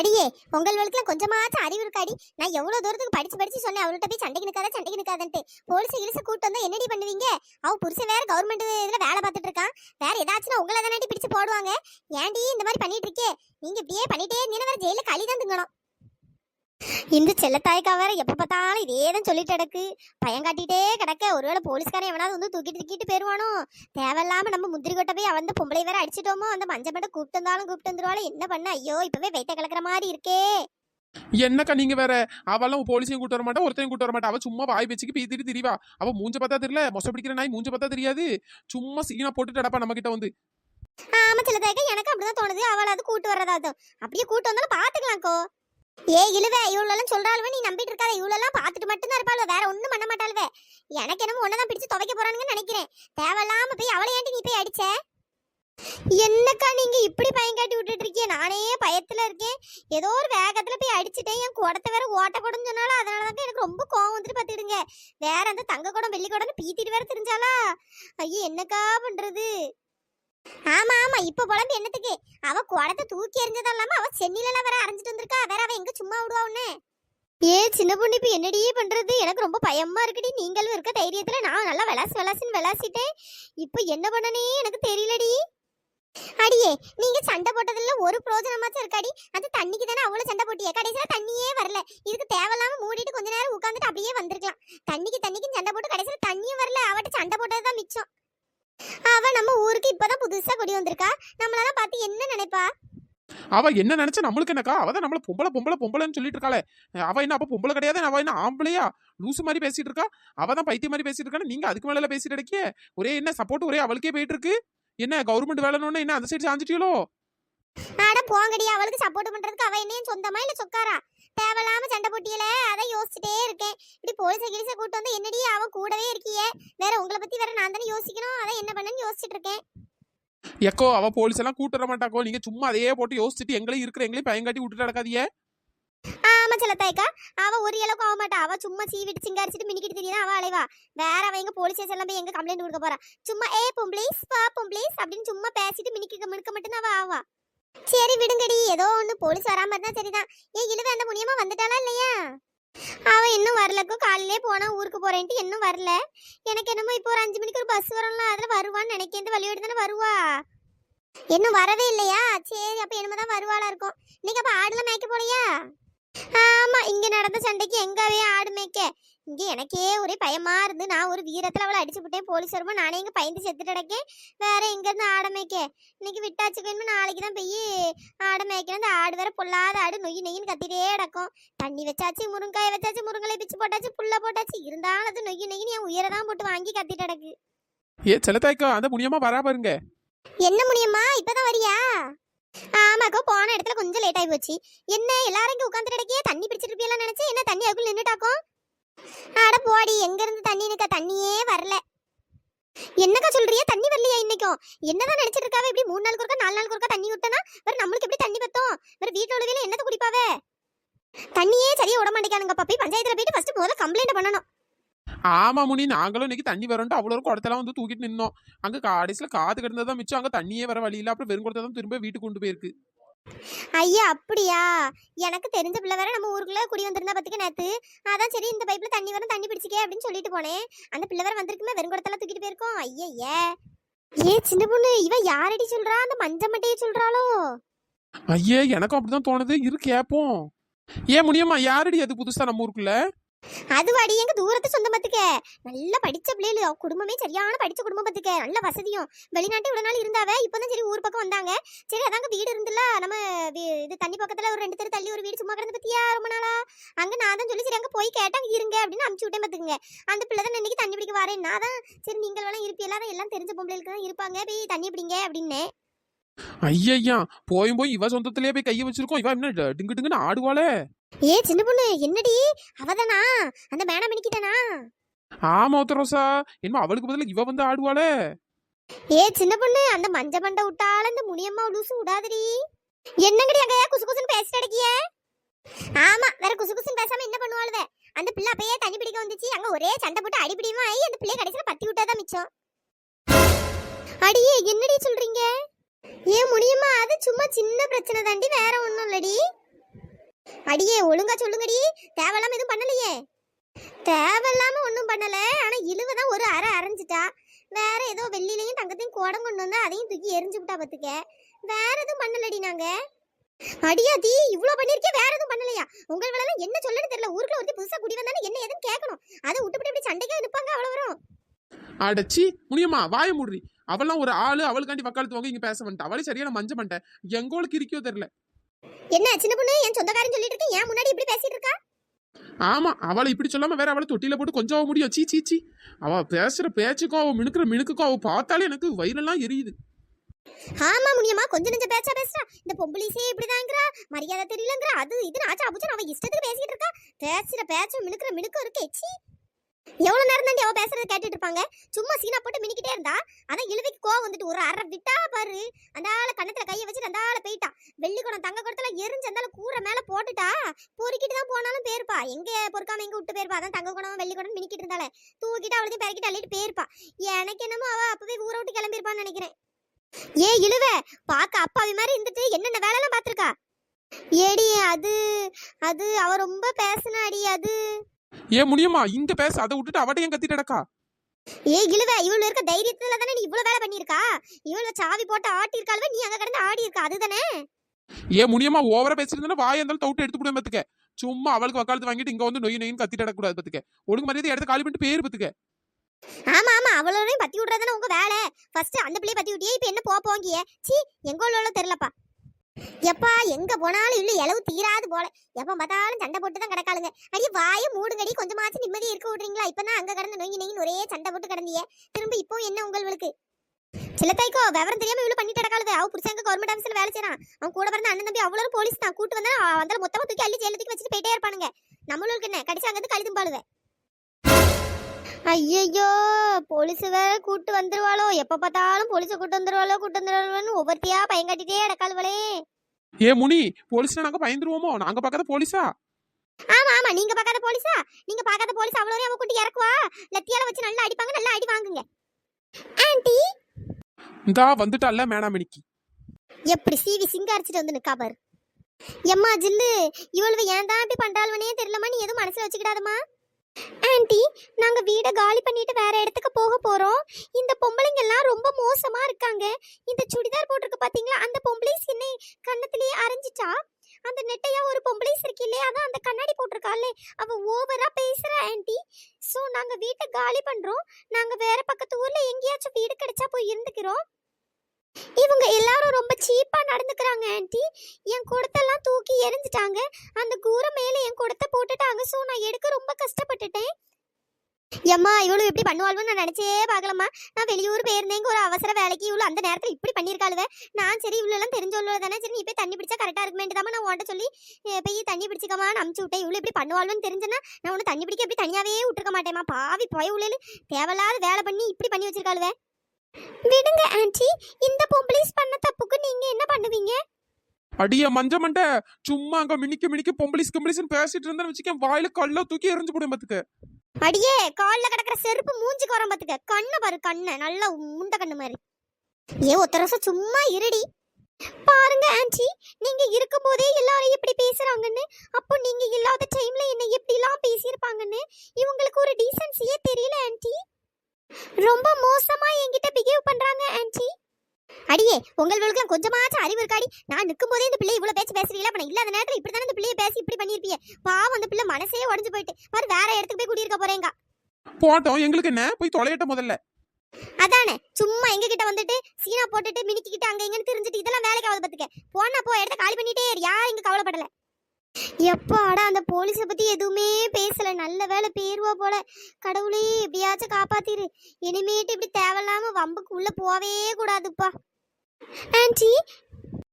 அடியே உங்களுக்குலாம் கொஞ்சமாச்சும் அறிவு இருக்காடி நான் எவ்வளோ தூரத்துக்கு படிச்சு படிச்சு சொன்னேன் அவர்கிட்ட போய் சண்டைக்கு நிற்காத சண்டைக்கு நிற்காதன்ட்டு போலீஸ் இழுச கூட்டு வந்தா என்னடி பண்ணுவீங்க? அவ புருஷன் வேற கவர்மெண்ட் இதில் வேலை பார்த்துட்டு இருக்கான். வேற ஏதாச்சும் உங்களை தானே பிடிச்சு போடுவாங்க? ஏன்டி இந்த மாதிரி பண்ணிட்டு இருக்கே? நீங்க இப்படியே பண்ணிட்டே இருந்தீங்கன்னா வேற ஜெயில களி தான் திங்கணும். இந்த செல்லத்தாய்க்கா வேற எப்ப பார்த்தாலும் இதே தான் சொல்லிட்டு கிடக்கு. பயம் காட்டிட்டே கிடக்க. ஒருவேளை போலீஸ்காரன் எவனாவது வந்து தூக்கிட்டு தூக்கிட்டு போயிருவானோ? தேவையில்லாம நம்ம முந்திரி கொட்டை போய் அவன் பொம்பளை வேற அடிச்சிட்டோமோ? அந்த மஞ்சள் மட்டும் கூப்பிட்டு வந்தாலும் கூப்பிட்டு வந்துருவாளோ? என்ன பண்ண? ஐயோ இப்பவே வைத்த கலக்கிற மாதிரி இருக்கே. என்னக்கா நீங்க வேற? அவெல்லாம் போலீஸையும் கூட்டு வர மாட்டா ஒருத்தையும் கூட்டு வர மாட்டா. அவ சும்மா வாய் வச்சுக்கு பீத்திட்டு திரிவா. அவ மூஞ்ச பார்த்தா தெரியல மொச பிடிக்கிற நாய் மூஞ்ச பார்த்தா தெரியாது. சும்மா சீனா போட்டுட்டு அடப்பா நம்ம கிட்ட வந்து. ஆமா செல்லத்தாய்க்கா எனக்கு அப்படிதான் தோணுது. அவளை அது கூட்டு வர்றதாதும் அப்படியே கூட்டு வந்தாலும் பாத்துக்கலாம்க்கோ ஏ இழுவ இவ்வளோலாம் சொல்கிறாளுவே நீ நம்பிட்டு இருக்காத. இவ்வளோலாம் பார்த்துட்டு மட்டும்தான் இருப்பாள் வேற ஒன்றும் பண்ண மாட்டாளுவே. எனக்கு என்னமோ ஒன்று தான் பிடிச்சி துவைக்க போகிறானுங்கன்னு நினைக்கிறேன். தேவையில்லாம போய் அவளை ஏன்டி நீ போய் அடிச்ச? என்னக்கா நீங்க இப்படி பயம் காட்டி விட்டுட்டு இருக்கீங்க? நானே பயத்துல இருக்கேன். ஏதோ ஒரு வேகத்துல போய் அடிச்சுட்டேன். என் குடத்தை வேற ஓட்ட குடம் சொன்னாலும் அதனாலதான் எனக்கு ரொம்ப கோவம் வந்துட்டு பார்த்துடுங்க வேற அந்த தங்க குடம் வெள்ளி குடம்னு பீத்திட்டு வேற தெரிஞ்சாலா ஐயோ என்னக்கா பண்றது? ஆமா ஆமா. இப்ப புலம்பு என்னத்துக்கு? அவ குடத்தை தூக்கி எறிஞ்சதும் இல்லாம அவ சென்னில வேற அரைஞ்சிட்டு வந்திருக்கா. வேற அவ எங்க சும்மா விடுவான்னு ஏ சின்ன பொண்ணு இப்ப என்னடியே பண்றது? எனக்கு ரொம்ப பயமா இருக்குடி. நீங்களும் இருக்க தைரியத்துல நான் நல்லா விளாசு விளாசுன்னு விளாசிட்டேன். இப்ப என்ன பண்ணனே எனக்கு தெரியலடி. அடியே நீங்க சண்டை போட்டதுல ஒரு பிரோஜனமாச்சும் இருக்காடி. அந்த தண்ணிக்கு தானே அவ்வளவு சண்டை போட்டியே? கடைசியில தண்ணியே வரல. இதுக்கு தேவையில்லாம மூடிட்டு கொஞ்ச நேரம் உட்காந்துட்டு அப்படியே வந்திருக்கலாம். தண்ணிக்கு தண்ணிக்கு சண்டை போட்டு கடைசியில தண்ணியும் வரல. அவட்ட சண்டை போட்டதுதான் மிச்சம். அவ நம்ம ஊருக்கு இப்பதான் புதுசா குடி வந்திருக்கா. நம்மளெல்லாம் பார்த்து என்ன நினைப்பா? அவ என்ன நினைச்சா நம்மளுக்கு என்னக்கா? அவ தான் நம்மள பொம்பளை பொம்பளை பொம்பளைன்னு சொல்லிட்டு இருக்காளே. அவ என்ன அப்ப பொம்பளை கிடையாது? அவ என்ன ஆம்பளையா? லூசு மாதிரி பேசிட்டு இருக்கா? அவ தான் பைத்திய மாதிரி பேசிட்டு இருக்கா நீங்க அதுக்கு மேல பேசிட்டு இருக்கீங்க? ஒரே என்ன சப்போர்ட் ஒரே அவளுக்கே போயிட்டு இருக்கு? என்ன கவர்மெண்ட் வேலைன்னு என்ன அந்த சைடு சாஞ்சிட்டீங்களோ அட போங்கடி அவளுக்கு சப்போர்ட் பண்றதுக்கு அவ என்னையும் சொந்தமா இல்ல சொக்காரா? தேவையில்லாம சண்டை போட்டியல அதை யோசிச்சுட்டே இருக்கேன். இப்படி போலீஸ கிழிச கூட்டு வந்து என்னடி அவ கூடவே இருக்கியே? வேற உங்களை பத்தி வேற நான் தானே யோசிக்கணும். அதை என்ன பண்ணேன்னு யோசிச்சுட்டு இருக்கேன். எக்கோ அவ போலீஸ் எல்லாம் கூட்டு வர மாட்டாக்கோ. நீங்க சும்மா அதையே போட்டு யோசிச்சுட்டு எங்களையும் இருக்கிற எங்களையும் பயங்காட்டி விட்டுட்டு நடக்காதீங்க. ஆமா செல்லத்தாய்க்கா அவ ஒரு அளவுக்கு ஆக மாட்டா. அவ சும்மா சீவிட்டு சிங்காரிச்சிட்டு மினிக்கிட்டு தெரியுதா அவ அலைவா? வேற அவ எங்க போலீஸ் ஸ்டேஷன்ல போய் எங்க கம்ப்ளைண்ட் கொடுக்க போறா? சும்மா ஏ பொம்பளீஸ் வா பொம்பளீஸ் அப்படின்னு சும்மா பேசிட்டு மினிக்க மினுக்க மட்டும் அவ ஆவா? சரி விடுங்கடி. ஏதோ ஒண்ணு போலீஸ் வராம இருந்தா சரிதான். ஏன் இழுவ அந்த முனியமா வந்துட்டாளா இல்லையா? அவ இன்னும் வரலக்கோ. காலையிலே போனா ஊருக்கு போறேன்ட்டு இன்னும் வரல. எனக்கு என்னமோ இப்போ ஒரு அஞ்சு மணிக்கு ஒரு பஸ் வரும்ல அதுல வருவான்னு நினைக்கிறேன் இந்த வழியோடு தானே வருவா? இன்னும் வரவே இல்லையா? சரி அப்ப என்னமோ தான் வருவாளா இருக்கும். இன்னைக்கு அப்ப ஆடுல மேய்க்க போலையா? ஆமா இங்க நடந்த சண்டைக்கு எங்கவே ஆடு மேய்க்க. இங்க எனக்கே ஒரே பயமா இருந்து நான் ஒரு வீரத்துல அவளை அடிச்சு விட்டேன் போலீஸ் வருமா நானே இங்க பயந்து செத்துட்டு கிடக்கேன். வேற எங்க இருந்து ஆட மேய்க்க? இன்னைக்கு விட்டாச்சு வேணுமா? நாளைக்கு தான் போய் ஆட மேய்க்கணும். அந்த ஆடு வேற பொல்லாத ஆடு நொய் நொய்ன்னு கத்திட்டே கிடக்கும். தண்ணி வச்சாச்சு முருங்காய் வச்சாச்சு முருங்கலை பிச்சு போட்டாச்சு புல்ல போட்டாச்சு. இருந்தாலும் அது நொய்யு நொய்யின்னு என் உயிரை தான் போட்டு வாங்கி கத்திட்டு கிடக்கு. ஏ செல்லத்தாய்க்கா அந்த முனியமா வரா பாருங்க. என்ன முடியுமா இப்பதான் வரியா? ஆமாக்கா போன இடத்துல கொஞ்சம் லேட் ஆகி போச்சு. என்ன எல்லாரும் இங்க உட்காந்துட்டு தண்ணி பிடிச்சிட்டு இருப்பியெல்லாம் நினைச்சு என்ன தண்ணி அதுக்குள்ள நின்னுட்டாக்கும் அட போடி எங்க இருந்து தண்ணி நிக்க? தண்ணியே வரல. என்னக்கா சொல்றியே? தண்ணி வரலையா இன்னைக்கும் என்னதான் நினைச்சிட்டு இருக்காவ? இப்படி மூணு நாளுக்கு ஒருக்கா நாலு நாளுக்கு ஒருக்கா தண்ணி விட்டனா வேற நம்மளுக்கு எப்படி தண்ணி பத்தும்? வேற வீட்டு உள்ளவையில என்னத்தை குடிப்பாவே? தண்ணியே சரியா விட மாட்டேங்கானுங்க போய் பஞ்சாயத்துல போயிட்டு ஃபர்ஸ்ட் முதல்ல கம்ப்ளைண்ட் பண்ணணும். ஆமா முனி நாங்களும் இன்னைக்கு தண்ணி வரன்ட்டு அவ்வளோ குடத்தெல்லாம் வந்து தூக்கிட்டு நின்னோம். அங்க கடைசியில காத்து கிடந்ததான் மிச்சம். அங்க தண்ணியே வர வழி இல்ல அப்புறம் வெறும் குடத்தை தான் திரும்ப வீட்டுக்கு கொண்டு போயிருக்கு. ஐயா அப்படியா? எனக்கு தெரிஞ்ச பிள்ளை வேற நம்ம ஊருக்குள்ள குடி வந்திருந்தா பத்துக்கு நேத்து. அதான் சரி இந்த பைப்ல தண்ணி வரும் தண்ணி பிடிச்சிக்கே அப்படின்னு சொல்லிட்டு போனேன். அந்த பிள்ளை வேற வந்திருக்குமே வெறுங்குடத்தெல்லாம் தூக்கிட்டு போயிருக்கோம். ஐயா ஏ சின்ன பொண்ணு இவ யாரடி சொல்றா? அந்த மஞ்ச மட்டையை சொல்றாளோ? ஐயே எனக்கும் அப்படிதான் தோணுது. இரு கேப்போம். ஏன் முடியுமா யாரடி அது புதுசா நம்ம ஊருக்குள்ள? அது வாடி எங்க தூரத்து சொந்த பத்துக்க. நல்லா படிச்ச பிள்ளைகள். அவ குடும்பமே சரியான படிச்ச குடும்பம் பத்துக்க. நல்ல வசதியும். வெளிநாட்டு இவ்வளவு நாள் இருந்தாவ இப்பதான் சரி ஊர் பக்கம் வந்தாங்க. சரி அதாங்க வீடு இருந்துல. நம்ம இது தண்ணி பக்கத்துல ஒரு ரெண்டு தெரு தள்ளி ஒரு வீடு சும்மா கிடந்து பத்தியா ரொம்ப நாளா? அங்க நான் தான் சொல்லி சரி அங்க போய் கேட்டா இருங்க அப்படின்னு அமுச்சு விட்டேன் பாத்துக்குங்க. அந்த பிள்ளை தான் இன்னைக்கு தண்ணி பிடிக்க வரேன். நான் தான் சரி நீங்கள் வேணா இருப்பீங்களா? எல்லாம் தெரிஞ்ச பொம்பளைகளுக்கு தான் இருப்பாங்க. போய் தண்ணி பிடிங்க அப்படின்னு ஐயா போயும் போய் இவ சொந்தத்திலேயே போய் கையை வச்சிருக்கோம். இவ என்ன டிங்கு டிங்குன்னு ஆடுவாளே? ஏ சின்ன பொண்ணு என்னடி? அவதானா அந்த மேடம் மினிக்கிட்டானா? ஆமா உத்தரோசா என்ன அவளுக்கு பதிலா இவ வந்து ஆடுவாளே. ஏ சின்ன பொண்ணு அந்த மஞ்ச மண்டை விட்டால இந்த முனியம்மா லூசு விடாதடி. என்னங்கடி அங்க குசு குசுன்னு பேசிட்டு அடக்கிய ஆமா வேற குசு குசுன்னு பேசாம என்ன பண்ணுவாளுவ? அந்த பிள்ளை அப்பயே தண்ணி பிடிக்க வந்துச்சு. அங்க ஒரே சண்டை போட்டு அடிப்பிடியுமா ஆகி அந்த பிள்ளைய கடைசியில பத்தி விட்டாதான் மிச்சம். அடியே என்னடி சொல்றீங்க? ஏன் முடியுமா? அது சும்மா சின்ன பிரச்சனை தாண்டி வேற ஒண்ணும் இல்லடி. அடியே ஒழுங்கா சொல்லுங்கடி. தேவையில்லாம எதுவும் பண்ணலையே. தேவையில்லாம ஒன்றும் பண்ணல. ஆனா இழுவ தான் ஒரு அரை அரைஞ்சிட்டா. வேற ஏதோ வெள்ளிலையும் தங்கத்தையும் குடம் கொண்டு வந்து அதையும் தூக்கி எரிஞ்சு விட்டா பத்துக்க. வேற எதுவும் பண்ணலடி நாங்க. அடியா தீ இவ்வளோ பண்ணிருக்கே வேற எதுவும் பண்ணலையா? உங்கள் வேலை என்ன சொல்லன்னு தெரியல. ஊருக்குள்ள ஒருத்தி புதுசா குடி வந்தாலும் என்ன எதுவும் கேட்கணும் அதை விட்டுவிட்டு இப்படி சண்டைக்கே நிப்பாங்க அவ்வளவு வரும் அடச்சி முடியுமா? வாய மூடுறி. அவெல்லாம் ஒரு ஆளு அவளுக்காண்டி வக்காலத்து வாங்க இங்க பேச மாட்டேன் அவளே சரியான மஞ்ச மாட்டேன் எங்கோளுக்கு இருக்கியோ தெரியல. என்ன சின்ன பொண்ணு? என் சொந்தக்காரன் சொல்லிட்டு இருக்கு? ஏன் முன்னாடி இப்படி பேசிட்டு இருக்கா? ஆமா அவளை இப்படி சொல்லாம வேற அவளை தொட்டில போட்டு கொஞ்சம் முடியும். சீ சீ சீ. அவ பேசுற பேச்சுக்கும் அவ மினுக்குற மினுக்குக்கும் அவ பார்த்தாலே எனக்கு வயிறெல்லாம் எரியுது. ஆமா முடியுமா கொஞ்ச நெஞ்ச பேச்சா பேசுறா. இந்த பொம்பளீசே இப்படிதாங்கிறா. மரியாதை தெரியலங்கிறா. அது இது ஆச்சா அபுச்சா அவ இஷ்டத்துக்கு பேசிட்டு இருக்கா. பேசுற பேச்சும் மினுக்குற மினுக்கும் இருக்கே. சி. எவ்வளவு நேரம் தாண்டி அவ பேசுறது கேட்டுட்டு இருப்பாங்க? சும்மா சீனா போட்டு மினிக்கிட்டே இருந்தா? அதான் இழுவைக்கு கோவம் வந்துட்டு ஒரு அரை விட்டா பாரு. அந்த ஆள கண்ணத்துல கைய வச்சுட்டு அந்த ஆள போயிட்டா. வெள்ளி குடம் தங்க குடத்துல எரிஞ்சு அந்த கூரை மேல போட்டுட்டா பொறுக்கிட்டு தான் போனாலும் பேருப்பா எங்க பொறுக்காம எங்க விட்டு போயிருப்பா? அதான் தங்க குடம் வெள்ளி குடம் மினிக்கிட்டு இருந்தாலே. தூக்கிட்டு அவளுக்கு பெருக்கிட்டு அள்ளிட்டு போயிருப்பா. எனக்கு என்னமோ அவ அப்பவே ஊரை விட்டு கிளம்பியிருப்பான்னு நினைக்கிறேன். ஏ இழுவ! பாக்க அப்பாவி மாதிரி இருந்துட்டு என்னென்ன வேலைலாம் பாத்துருக்கா ஏடி அது அது அவ ரொம்ப பேசினாடி அது. ஏன் முடியுமா? இங்க பேச அதை விட்டுட்டு அவட்ட ஏன் கத்திட்டு கிடக்கா? ஏ இழுவ இவள் இருக்க தைரியத்துல தானே நீ இவ்வளவு வேலை பண்ணிருக்கா இவள சாவி போட்டு ஆட்டி இருக்காளுவ நீ அங்க கிடந்து ஆடி இருக்கா அதுதானே? ஏன் முடியுமா? ஓவரா பேசிருந்தா வாய இருந்தாலும் தவிட்டு எடுத்து போட பத்துக்க. சும்மா அவளுக்கு வக்காலத்து வாங்கிட்டு இங்க வந்து நொய் நொயின்னு கத்திட்டு கிடக்கூடாது பத்துக்க. ஒழுங்கு மரியாதை இடத்த காலி பண்ணிட்டு பேர் பத்துக்க. ஆமா ஆமா அவளோடையும் பத்தி விடுறதானே உங்க வேலை. ஃபர்ஸ்ட் அந்த பிள்ளைய பத்தி விட்டியே இப்ப என்ன போ போங்கிய சீ எங்க உள்ள தெரியலப்பா. எப்பா எங்க போனாலும் இல்ல இளவு தீராது போல. எப்ப பார்த்தாலும் சண்டை போட்டு தான் கிடக்காளுங்க. அடி வாய மூடுங்கடி கொஞ்சமாச்சும் நிம்மதி இருக்க விடுறீங்களா? இப்பதான் அங்க கடந்து நொங்கி நொங்கி ஒரே சண்டை போட்டு கிடந்தியே திரும்ப இப்போ என்ன உங்களுக்கு? சிலத்தாய்க்கோ விவரம் தெரியாம இவ்வளவு பண்ணிட்டு கிடக்காளுது அவ புருஷங்க கவர்மெண்ட் ஆஃபீஸ்ல வேலை செய்யறான் அவன் கூட பிறந்த அண்ணன் தம்பி அவ்வளவு போலீஸ் தான். கூட்டு வந்தா வந்தால மொத்தமா தூக்கி அள்ளி ஜெயிலத்துக்கு வச்சுட்டு போயிட்டே இருப்பானுங்க. நம்மளுக்கு என்ன? கடிச்சு அங்க கழுதும் பாளுவ. ஐயோ போலீஸ் வேற கூட்டு வந்துருவாளோ? எப்ப பார்த்தாலும் போலீஸ கூட்டு வந்துருவாளோ கூட்டு வந்துருவாளோன்னு ஒவ்வொருத்தியா பயம் கட்டிட்டே அடக்காளுவளே ஏ முனி போலீஸ்ல நாங்க பயந்துருவோமோ? நாங்க பார்க்காத போலீஸா ஆமா ஆமா நீங்க பார்க்காத போலீஸா நீங்க பார்க்காத போலீஸ் அவ்வளோ அவ கூட்டி இறக்குவா? லத்தியால வச்சு நல்லா அடிப்பாங்க நல்லா அடி வாங்குங்க. ஆன்ட்டி இந்தா வந்துட்டால மேனாமணிக்கு எப்படி சீவி சிங்காரிச்சிட்டு வந்து நிக்கா பாரு. எம்மா ஜில்லு இவளுவ ஏன் தான் இப்படி பண்றாளுவனே தெரியலமா நீ எதுவும் மனசுல வச்சுக்கிடாதம்மா. ஆண்டி நாங்க வீடை காலி பண்ணிட்டு வேற இடத்துக்கு போக போறோம். இந்த பொம்பளைங்க எல்லாம் ரொம்ப மோசமா இருக்காங்க. இந்த சுடிதார் போட்டிருக்கு பாத்தீங்களா? அந்த பொம்பளை சின்ன கண்ணத்திலேயே அரைஞ்சிட்டா அந்த நெட்டையா ஒரு பொம்பளைஸ் இருக்கு இல்லையா அதான் அந்த கண்ணாடி போட்டிருக்காளே. அவ ஓவரா பேசுறா ஆண்டி. சோ நாங்க வீட்டை காலி பண்றோம். நாங்க வேற பக்கத்து ஊர்ல எங்கேயாச்சும் வீடு கிடைச்சா போய் இருந்துக்கிறோம். இவங்க எல்லாரும் ரொம்ப சீப்பா நடந்துக்கிறாங்க ஆன்ட்டி என் குடத்தெல்லாம் தூக்கி எரிஞ்சிட்டாங்க அந்த கூரை மேல என் குடத்தை போட்டுட்டாங்க. சோ நான் எடுக்க ரொம்ப கஷ்டப்பட்டுட்டேன். ஏம்மா இவ்வளவு இப்படி பண்ணுவாள்னு நான் நினைச்சே பார்க்கலம்மா. நான் வெளியூர் போயிருந்தேங்க. ஒரு அவசர வேலைக்கு இவ்வளவு அந்த நேரத்துல இப்படி பண்ணிருக்காளுவ. நான் சரி இவ்வளவு எல்லாம் தானே. சரி நீ போய் தண்ணி பிடிச்சா கரெக்டா இருக்குமேட்டுதாம்மா நான் உன்ட்ட சொல்லி போய் தண்ணி பிடிச்சிக்கமா அமுச்சு விட்டேன். இவ்வளவு இப்படி பண்ணுவாள்னு தெரிஞ்சேன்னா நான் உன்னை தண்ணி பிடிக்க இப்படி தனியாவே விட்டுருக்க மாட்டேம்மா. பாவி போய் உள்ளே தேவையில்லாத வேலை பண்ணி இப்படி பண்ணி வச்சிருக்காளுவ. விடுங்க ஆன்ட்டி. இந்த பொம்பளைஸ் பண்ண தப்புக்கு நீங்க என்ன பண்ணுவீங்க? அடிய மஞ்ச மண்டை. சும்மா அங்க மினிக்க மினிக்க பொம்பளிஸ் கம்பளிஸ்னு பேசிட்டு இருந்தேன்னு வச்சுக்க வாயில கல்ல தூக்கி எரிஞ்சு போடும் பத்துக்க. அடியே கால்ல கிடக்குற செருப்பு மூஞ்சிக்கு வரம் பாத்துக்க. கண்ணை பாரு கண்ணை. நல்லா முண்டை கண்ணு மாதிரி. ஏ ஒத்த ரசம் சும்மா இருடி. பாருங்க ஆன்ட்டி. நீங்க இருக்கும் போதே எல்லாரும் இப்படி பேசுறாங்கன்னு அப்போ நீங்க இல்லாத டைம்ல என்ன எப்படி எல்லாம் பேசியிருப்பாங்கன்னு இவங்களுக்கு ஒரு டீசன்சியே தெரியல ஆன்ட்டி. ரொம்ப மோசமா என்கிட்ட பிஹேவ் பண்றாங்க ஆன்ட்டி. அடியே உங்களுக்கு கொஞ்சமாச்சும் அறிவு இருக்காடி. நான் நிற்கும் போதே இந்த பிள்ளை இவ்வளவு பேச்சு பேசுறீங்களா? அப்ப இல்லாத நேரத்துல இப்படி தானே இந்த பிள்ளைய பேசி இப்படி பண்ணிருப்பீங்க பாவம் அந்த பிள்ளை மனசே உடஞ்சு போயிட்டு. பாரு வேற இடத்துக்கு போய் குடியிருக்க போறேங்க போட்டோம். எங்களுக்கு என்ன? போய் தொலையட்ட முதல்ல. அதானே சும்மா எங்க கிட்ட வந்துட்டு சீனா போட்டுட்டு மினிக்கிட்டு அங்க இங்கன்னு தெரிஞ்சுட்டு இதெல்லாம் வேலைக்கு ஆகுது பாத்துக்க. போனா போ இடத்த காலி பண்ணிட்டே யாரும் இங்க கவலைப்படல. எப்பாடா அந்த போலீஸ பத்தி எதுவுமே பேசல நல்ல வேலை பேருவா போல. கடவுளே எப்படியாச்சும் காப்பாத்திரு. இனிமேட்டு இப்படி தேவையில்லாம வம்புக்கு உள்ள போவே கூடாதுப்பா. ஆன்டி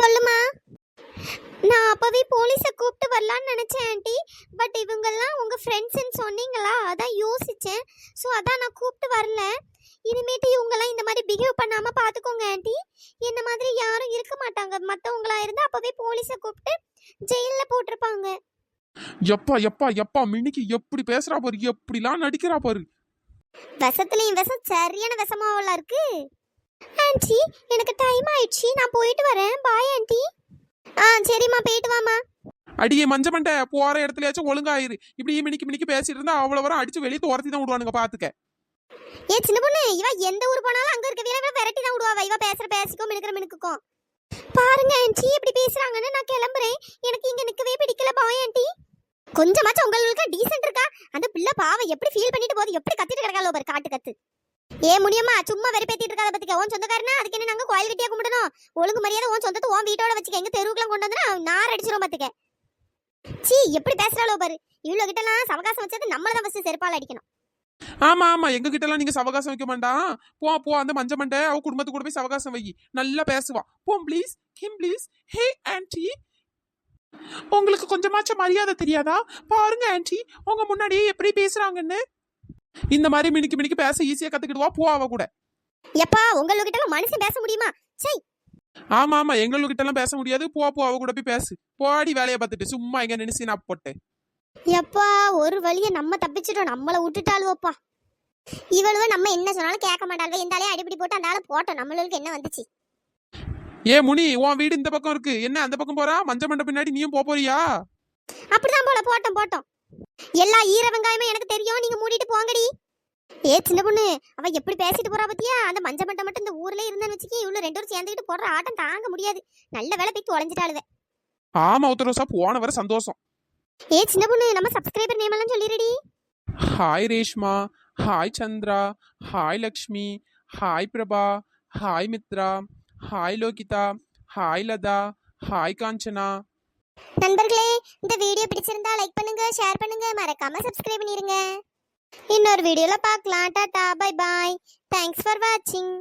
சொல்லுமா? நான் அப்பவே போலீஸை கூப்பிட்டு வரலான்னு நினச்சேன் ஆன்ட்டி. பட் இவங்கெல்லாம் உங்கள் ஃப்ரெண்ட்ஸ்ன்னு சொன்னீங்களா? அதான் யோசித்தேன் ஸோ அதான் நான் கூப்பிட்டு வரல. இனிமேட்டு இவங்கெல்லாம் இந்த மாதிரி பிஹேவ் பண்ணாமல் பார்த்துக்கோங்க ஆன்ட்டி. என்ன மாதிரி யாரும் இருக்க மாட்டாங்க. மற்றவங்களா இருந்தால் அப்போவே போலீஸை கூப்பிட்டு ஜெயிலில் போட்டிருப்பாங்க. எப்பா எப்பா எப்பா மினிக்கு எப்படி பேசுறா பாரு எப்படிலாம் நடிக்கிறா பாரு. விஷத்துலயும் விஷம் சரியான விஷமாவெல்லாம் இருக்கு. ஆன்ட்டி எனக்கு டைம் ஆயிடுச்சு. நான் போயிட்டு வரேன். பாய் ஆன்ட்டி ஆ சரிம்மா போயிட்டு வாமா அடியே மஞ்ச மண்டை போற இடத்துலயாச்சும் ஒழுங்காயிரு இப்படி மினிக்கு மினிக்கு பேசிட்டு இருந்தா அவ்வளவு வரம் அடிச்சு வெளியே துரத்தி தான் விடுவானுங்க பாத்துக்க. ஏ சின்ன பொண்ணு இவ எந்த ஊர் போனாலும் அங்க இருக்க வீர விரட்டி தான் விடுவா. இவ பேசுற பேசிக்கும் மினுக்கிற மினுக்குக்கும் பாருங்க ஆன்ட்டி இப்படி பேசுறாங்கன்னு நான் கிளம்புறேன். எனக்கு இங்க நிக்கவே பிடிக்கல பாய் ஆன்ட்டி. கொஞ்சமாச்சும் உங்களுக்கு டீசென்ட் இருக்கா? அந்த பிள்ளை பாவம் எப்படி ஃபீல் பண்ணிட்டு போகுது? எப்படி கத்திட்டு கிடக்காலோ பாரு காட்டு கத்து. ஏ முடியுமா? சும்மா வெறுப்பேத்திட்டு இருக்காத பத்திக்க. உன் சொந்தக்காரனா? அதுக்கு என்ன நாங்க கோயில் கட்டியா கும்பிடணும்? ஒழுங்கு மரியாதை உன் சொந்தத்தை உன் வீட்டோட வச்சுக்க. எங்க தெருவுக்குலாம் கொண்டு வந்து நார் அடிச்சிரும் பாத்துக்க. சீ எப்படி பேசுறாளோ பாரு. இவ்வளவு கிட்ட எல்லாம் சவகாசம் வச்சது நம்மள தான் ஃபர்ஸ்ட் செருப்பால அடிக்கணும். ஆமா ஆமா. எங்க கிட்ட எல்லாம் நீங்க சவகாசம் வைக்க மாட்டான் போ போ. அந்த மஞ்ச மண்டை அவ குடும்பத்து கூட போய் சவகாசம் வை. நல்லா பேசுவா. போ please Kim please hey aunty உங்களுக்கு கொஞ்சமாச்சும் மரியாதை தெரியாதா? பாருங்க ஆன்ட்டி உங்க முன்னாடியே எப்படி பேசுறாங்கன்னு. இந்த மாதிரி மினிக்கு மினிக்கு பேச ஈஸியா கத்துக்கிடுவா. போ அவ கூட. எப்பா உங்ககிட்ட மனுஷன் பேச முடியுமா? சை ஆமா ஆமா. எங்ககிட்ட எல்லாம் பேச முடியாது. போ போ. அவ கூட போய் பேசு. போடி வேலையை பார்த்துட்டு. சும்மா எங்க நினைச்சு நான் போட்டேன் எப்பா ஒரு வழிய நம்ம தப்பிச்சிட்டோம். நம்மள விட்டுட்டாளுவோப்பா. இவளுவ நம்ம என்ன சொன்னாலும் கேட்க மாட்டாளுவ. இந்த ஆளே அடிப்படி போட்டு அந்த ஆளை போட்டோம். நம்மளுக்கு என்ன வந்துச்சு? ஏ முனி உன் வீடு இந்த பக்கம் இருக்கு. என்ன அந்த பக்கம் போறா? மஞ்ச மண்டை பின்னாடி நீயும் போப் போறியா? அப்படிதான் போல. போட்டோம் போட்டோம். எல்லா ஈர வெங்காயமும் எனக்கு தெரியும். நீங்க மூடிட்டு போங்கடி. ஏ சின்ன பொண்ணு அவ எப்படி பேசிட்டு போறா பத்தியா? அந்த மஞ்ச மண்டை மட்டும் இந்த ஊர்ல இருந்தான்னு வச்சுக்கி இவ்வளவு ரெண்டு பேரும் சேர்ந்துக்கிட்டு போடுற ஆட்டம் தாங்க முடியாது. நல்ல வேலை போய் தொலைஞ்சிட்டாளுவ. ஆமா உத்தரவசா போன வர சந்தோஷம். ஏ சின்ன பொண்ணு நம்ம சப்ஸ்கிரைபர் நேம் எல்லாம் சொல்லிடுடி hi Reshma. Hi Chandra. Hi Lakshmi. Hi Prabha. Hi Mitra. Hi Lohitha. Hi Latha. Hi Kanchana. நண்பர்களே இந்த வீடியோ பிடிச்சிருந்தா லைக் பண்ணுங்க ஷேர் பண்ணுங்க. மறக்காம சப்ஸ்கிரைப் பண்ணிருங்க. இன்னொரு வீடியோல பார்க்கலாம். Tata bye bye thanks for வாட்சிங்